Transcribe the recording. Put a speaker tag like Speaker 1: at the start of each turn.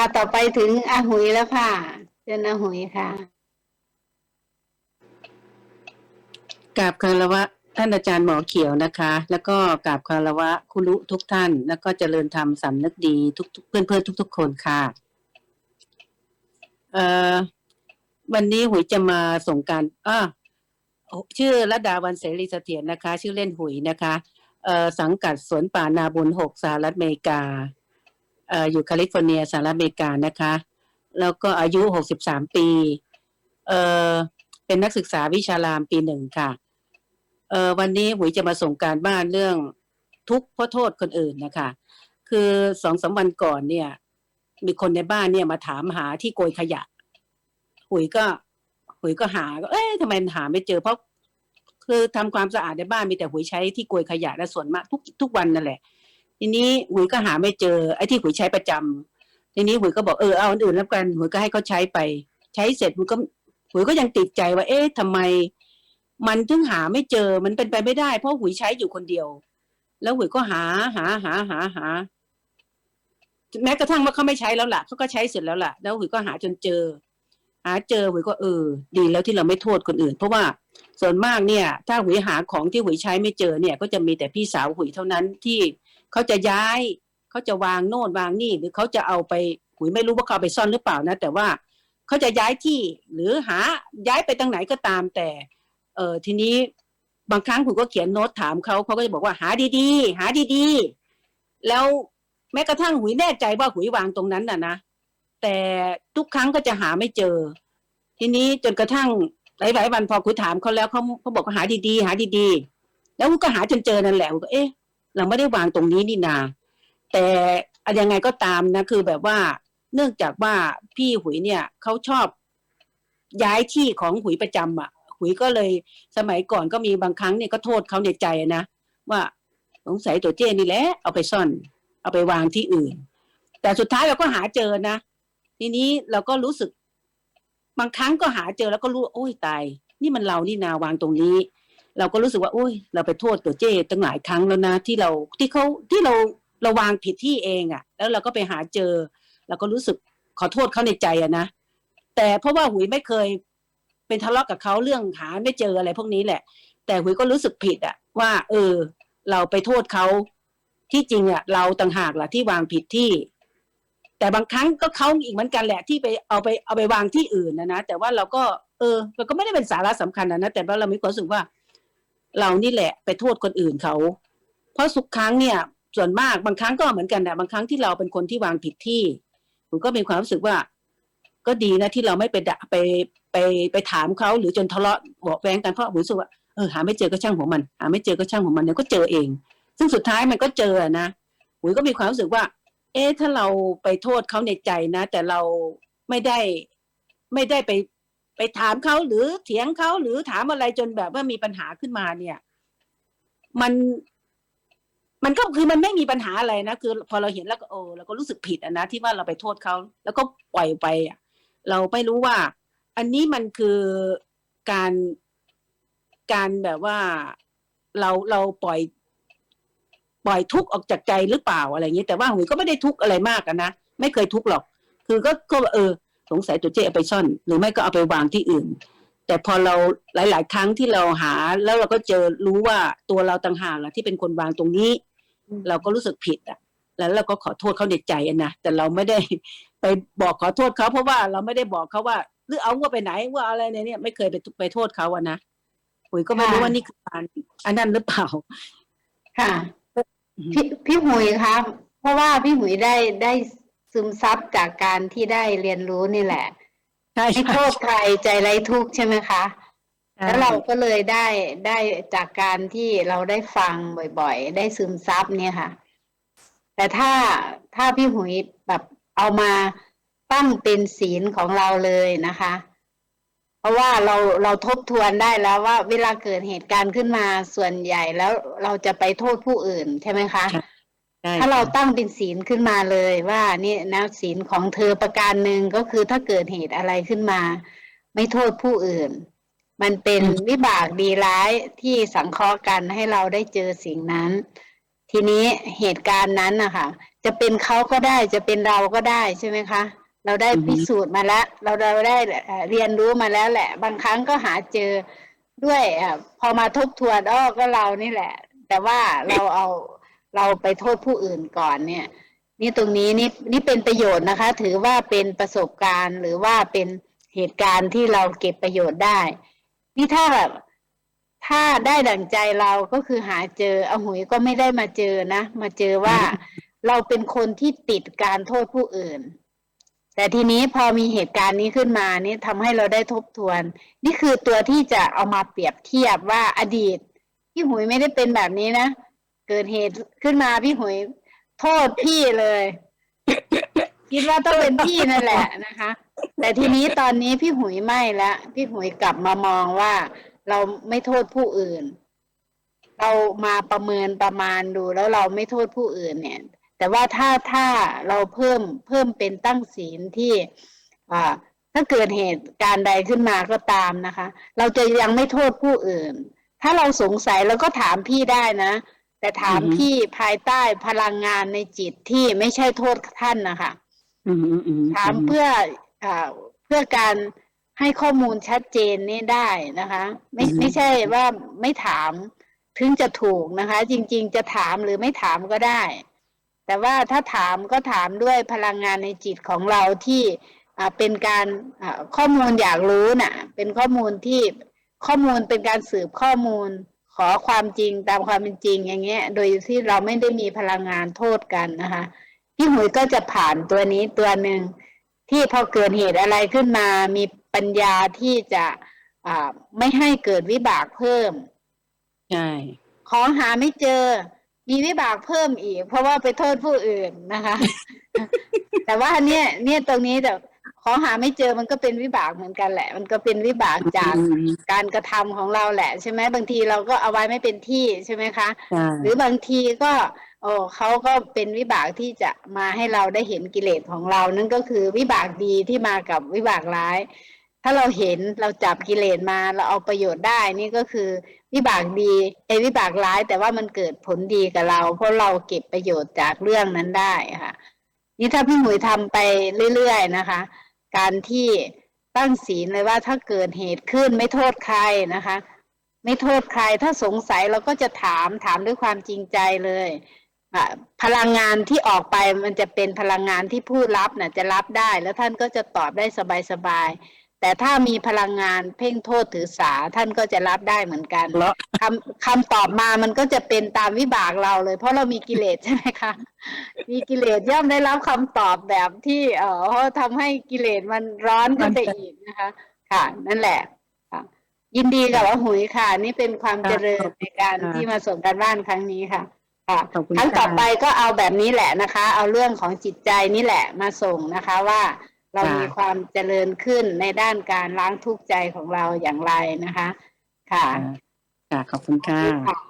Speaker 1: ค่ะ ต่อไปถึงอาหุยแล้วค่ะเชิญอาหุยค่ะ
Speaker 2: กราบคารวะท่านอาจารย์หมอเขียวนะคะ แล้วก็กราบคารวะคุรุทุกท่าน แล้วก็เจริญธรรมสำนึกดีทุกๆเพื่อนทุก ๆ คนค่ะเอ่อวันนี้หุยจะมาส่งการอ่าชื่อระดาวันเสรีเสถียรนะคะ ชื่อเล่นหุยนะคะเอ่อสังกัดสวนป่านาบุญหกสหรัฐอเมริกา อยู่แคลิฟอร์เนียสหรัฐอเมริกานะคะ แล้วก็อายุหกสิบสามปีเอ่อเป็นนักศึกษาวิชารามปีหนึ่งค่ะเอ่อวันนี้หุยจะมาส่งการบ้านเรื่องทุกข์เพราะโทษคนอื่นนะคะ คือสองสามวันก่อนเนี่ย มีคนในบ้านเนี่ยมาถามหาที่โกยขยะ หุยก็หุยก็หาก็เอ๊ะทำไมหาไม่เจอเพราะคือทำความสะอาดในบ้านมีแต่หุยใช้ที่โกยขยะและส่วนมากทุกทุกวันนั่นแหละ ทีนี้หุยก็หาไม่เจอไอ้ที่หุยใช้ประจำทีนี้หุยก็บอกเออเอาอันอื่นแล้วกันหุยก็ให้เขาใช้ไป ใช้เสร็จหุยก็หุยก็ยังติดใจว่า เอ๊ะทำไม มันถึงหาไม่เจอมันเป็นไปไม่ได้ เพราะหุยใช้อยู่คนเดียว แล้วหุยก็หาหาหาหาหาแม้กระทั่งว่าเขาไม่ใช้แล้วล่ะเขาก็ใช้เสร็จแล้วล่ะ แล้วหุยก็หาจนเจอ หาเจอหุยก็เออ ดีแล้วที่เราไม่โทษคนอื่น เพราะว่าส่วนมากเนี่ย ถ้าหุยหาของที่หุยใช้ไม่เจอเนี่ย ก็จะมีแต่พี่สาวหุยเท่านั้นที่ เขาจะย้ายเขาจะวางโน่นวางนี่ หรือเขาจะเอาไปหุยไม่รู้ว่าเขาไปซ่อนหรือเปล่านะ แต่ว่าเขาจะย้ายที่หรือหาย้ายไปทางไหนก็ตามแต่ เออทีนี้บางครั้งผมก็เขียนโน้ตถามเขาเขาก็จะบอกว่าหาดีๆ หาดีๆ แล้วแม้กระทั่งหุยแน่ใจว่าหุยวางตรงนั้นน่ะนะแต่ทุกครั้งก็จะหาไม่เจอ ทีนี้จนกระทั่งหลายๆวันพอคุยถามเขาแล้วเขาเขาบอกว่าหาดีๆ หาดีๆ แล้วหุยก็หาจนเจอนั่นแหละหุยก็เอ๊ะ เราไม่ได้วางตรงนี้นี่นาแต่อะยังไงก็ตามนะคือแบบว่าเนื่องจากว่าพี่หุยเนี่ยเขาชอบย้ายที่ของหุยประจำอะ หุยก็เลยสมัยก่อนก็มีบางครั้งเนี่ยก็โทษเขาในใจนะว่าสงสัยตัวเจ้นี่แหละเอาไปซ่อน เอาไปวางที่อื่น แต่สุดท้ายเราก็หาเจอนะทีนี้เราก็รู้สึก บางครั้งก็หาเจอแล้วก็รู้โอ้ยตาย นี่มันเรานี่นาวางตรงนี้ เราก็รู้สึกว่าโอ้ย เราไปโทษตัวเจ้ตั้งหลายครั้งแล้วนะที่เราที่เขาที่เราเราวางผิดที่เองอะ่ะ แล้วเราก็ไปหาเจอ เราก็รู้สึกขอโทษเขาในใจอะนะแต่เพราะว่าหุยไม่เคยเป็นทะเลาะกับเขาเรื่องหาไม่เจออะไรพวกนี้แหละ แต่หุยก็รู้สึกผิดอะว่า เออ เราไปโทษเขาที่จริงอะเราต่างหากล่ะที่วางผิดที่ แต่บางครั้งก็เขาอีกเหมือนกันแหละที่ไปเอาไปเอาไปวางที่อื่นนะนะแต่ว่าเราก็ เออ เราก็ไม่ได้เป็นสาระสำคัญนะนะแต่ว่าเรามีความรู้สึกว่า เรานี่แหละไปโทษคนอื่นเขา เพราะสุกครั้งเนี่ย ส่วนมากบางครั้งก็เหมือนกันนะบางครั้งที่เราเป็นคนที่วางผิดที่ผมก็มีความรู้สึกว่า ก็ดีนะที่เราไม่ไปด่าไปไปไปถามเขาหรือจนทะเลาะเบาะแว้งกันเพราะผมรู้สึกว่าเออหาไม่เจอก็ช่างของมัน หาไม่เจอก็ช่างของมันเดี๋ยวก็เจอเอง ซึ่งสุดท้ายมันก็เจอนะหุยก็มีความรู้สึกว่า เอ๊ะถ้าเราไปโทษเขาในใจนะ แต่เราไม่ได้ไม่ได้ไป ไปถามเขาหรือเถียงเขาหรือถามอะไรจนแบบว่ามีปัญหาขึ้นมาเนี่ย มันมันก็คือมันไม่มีปัญหาอะไรนะคือ พอเราเห็นแล้วก็โอ้เราก็รู้สึกผิดอะนะที่ว่าเราไปโทษเขาแล้วก็ปล่อยไปอะเราไม่รู้ว่า อันนี้มันคือการการแบบว่าเราเราปล่อย ปล่อยทุกข์ออกจากใจหรือเปล่าอะไรอย่างนี้แต่ว่าหุยก็ไม่ได้ทุกข์อะไรมากนะไม่เคยทุกข์หรอก คือก็ก็เออ สงสัยตัวเจ๊เอาไปซ่อน หรือไม่ก็เอาไปวางที่อื่น แต่พอเราหลาย ๆ ครั้งที่เราหา แล้วเราก็เจอรู้ว่าตัวเราต่างหากล่ะที่เป็นคนวางตรงนี้ เราก็รู้สึกผิดอะ แล้วเราก็ขอโทษเขาในใจอะนะแต่เราไม่ได้ไปบอกขอโทษเขาเพราะว่าเราไม่ได้บอกเขาว่าหรือเอาว่าไปไหนว่าอะไรในเนี่ย ไม่เคยไปไปโทษเขาอะนะหุยก็ไม่รู้
Speaker 1: ค่ะ
Speaker 2: ว่านี่คือการอันนั้นหรือเปล่า
Speaker 1: ค่ะพี่พี่หุยครับเพราะว่าพี่หุยได้ได้ ซึมซับจากการที่ได้เรียนรู้นี่แหละ
Speaker 2: ใช่
Speaker 1: ไม่โทษใครใจไร้ทุกข์ใช่ไหมคะ แล้วเราก็เลยได้ได้จากการที่เราได้ฟังบ่อยๆ ได้ซึมซับเนี่ยค่ะ แต่ถ้าถ้าพี่หุยแบบเอามาตั้งเป็นศีลของเราเลยนะคะ เพราะว่าเราเราทบทวนได้แล้วว่าเวลาเกิดเหตุการณ์ขึ้นมาส่วนใหญ่แล้วเราจะไปโทษผู้อื่นใช่ไหมคะ
Speaker 2: ใช่
Speaker 1: ถ้าเราตั้งเป็นศีลขึ้นมาเลยว่านี่นะศีลของเธอประการหนึ่งก็คือถ้าเกิดเหตุอะไรขึ้นมา ไม่โทษผู้อื่น มันเป็นวิบากดีร้ายที่สังเคราะห์กันให้เราได้เจอสิ่งนั้น ทีนี้เหตุการณ์นั้นนะคะจะเป็นเขาก็ได้จะเป็นเราก็ได้ใช่ไหมคะ เราได้
Speaker 2: อือฮึ
Speaker 1: พิสูจน์มาแล้ว เราเราได้เอ่อเรียนรู้มาแล้วแหละ บางครั้งก็หาเจอด้วยเออพอมาทบทวนอ้อก็เรานี่แหละ แต่ว่าเราเอา เราไปโทษผู้อื่นก่อนเนี่ย นี่ตรงนี้นี่นี่เป็นประโยชน์นะคะ ถือว่าเป็นประสบการณ์ หรือว่าเป็นเหตุการณ์ที่เราเก็บประโยชน์ได้ นี่ถ้าแบบถ้าได้ดั่งใจเราก็คือหาเจอเอาหุยก็ไม่ได้มาเจอนะ มาเจอว่าเราเป็นคนที่ติดการโทษผู้อื่น แต่ทีนี้พอมีเหตุการณ์นี้ขึ้นมานี่ทำให้เราได้ทบทวน นี่คือตัวที่จะเอามาเปรียบเทียบว่าอดีตพี่หุยไม่ได้เป็นแบบนี้นะ เกิดเหตุขึ้นมาพี่หุยโทษพี่เลย คิดว่าต้องเป็นพี่นั่นแหละนะคะ แต่ทีนี้ตอนนี้พี่หุยไม่ละพี่หุยกลับมามองว่าเราไม่โทษผู้อื่น เรามาประเมินประมาณดูแล้วเราไม่โทษผู้อื่นเนี่ย แต่ว่าถ้าถ้าเราเพิ่มเพิ่มเป็นตั้งศีลที่อ่าถ้าเกิดเหตุการณ์ใดขึ้นมาก็ตามนะคะ เราจะยังไม่โทษผู้อื่น ถ้าเราสงสัยเราก็ถามพี่ได้นะ แต่ถาม
Speaker 2: อือฮึ
Speaker 1: พี่ภายใต้พลังงานในจิตที่ไม่ใช่โทษท่านนะคะ
Speaker 2: อืมอืมอืม
Speaker 1: ถามเพื่ออ่าเพื่อการให้ข้อมูลชัดเจนนี่ได้นะคะ ไม่ไม่ใช่ว่าไม่ถามถึงจะถูกนะคะ จริง ๆ จะถามหรือไม่ถามก็ได้ แต่ว่าถ้าถามก็ถามด้วยพลังงานในจิตของเราที่อ่าเป็นการอ่าข้อมูลอยากรู้น่ะ เป็นข้อมูลที่ข้อมูลเป็นการสืบข้อมูลข อความจริงตามความเป็นจริงอย่างเงี้ย โดยที่เราไม่ได้มีพลังงานโทษกันนะคะพี่หุยก็จะผ่านตัวนี้ตัวหนึ่งที่พอเกิดเหตุอะไรขึ้นมา มีปัญญาที่จะอ่าไม่ให้เกิดวิบากเพิ่ม
Speaker 2: ใช่
Speaker 1: ของหาไม่เจอ มีวิบากเพิ่มอีก เพราะว่าไปโทษผู้อื่นนะคะ แต่ว่าเนี่ย เนี่ยตรงนี้แต่ ของหาไม่เจอมันก็เป็นวิบากเหมือนกันแหละ มันก็เป็นวิบากจาก
Speaker 2: อืม
Speaker 1: การกระทำของเราแหละ ใช่ไหมบางทีเราก็เอาไว้ไม่เป็นที่ใช่ไหมคะ
Speaker 2: ใช่
Speaker 1: หรือบางทีก็โอ้เขาก็เป็นวิบากที่จะมาให้เราได้เห็นกิเลสของเรา นั่นก็คือวิบากดีที่มากับวิบากร้าย ถ้าเราเห็นเราจับกิเลสมาเราเอาประโยชน์ได้นี่ก็คือวิบากดีไอ้วิบากร้าย แต่ว่ามันเกิดผลดีกับเรา เพราะเราเก็บประโยชน์จากเรื่องนั้นได้ค่ะ นี่ถ้าพี่หมวยทำไปเรื่อยๆนะคะ การที่ตั้งศีลเลยว่าถ้าเกิดเหตุขึ้นไม่โทษใครนะคะ ไม่โทษใครถ้าสงสัยเราก็จะถามถามด้วยความจริงใจเลยพลังงานที่ออกไปมันจะเป็นพลังงานที่ผู้รับน่ะจะรับได้ แล้วท่านก็จะตอบได้สบาย แต่ถ้ามีพลังงานเพ่งโทษถือสาท่านก็จะรับได้เหมือนกัน
Speaker 2: เพราะ
Speaker 1: คำคำตอบมามันก็จะเป็นตามวิบากเราเลย เพราะเรามีกิเลสใช่ไหมคะ มีกิเลสย่อมได้รับคำตอบแบบที่เออเพราะทำให้กิเลสมันร้อนขึ้นไปอีกนะคะ ค่ะ นั่นแหละค่ะยินดีกับอาหุยค่ะ นี่เป็นความเจริญในการที่มาส่งการบ้านครั้งนี้ค่ะค่ะ
Speaker 2: ขอบคุณ
Speaker 1: ครั้งต่อ
Speaker 2: ค่ะ
Speaker 1: ไปก็เอาแบบนี้แหละนะคะ เอาเรื่องของจิตใจนี่แหละมาส่งนะคะว่า เรา
Speaker 2: ค่ะ
Speaker 1: มีความเจริญขึ้นในด้านการล้างทุกข์ใจของเราอย่างไรนะคะ ค่ะ
Speaker 2: ค่ะ ขอบคุณค่ะ
Speaker 1: ค่ะ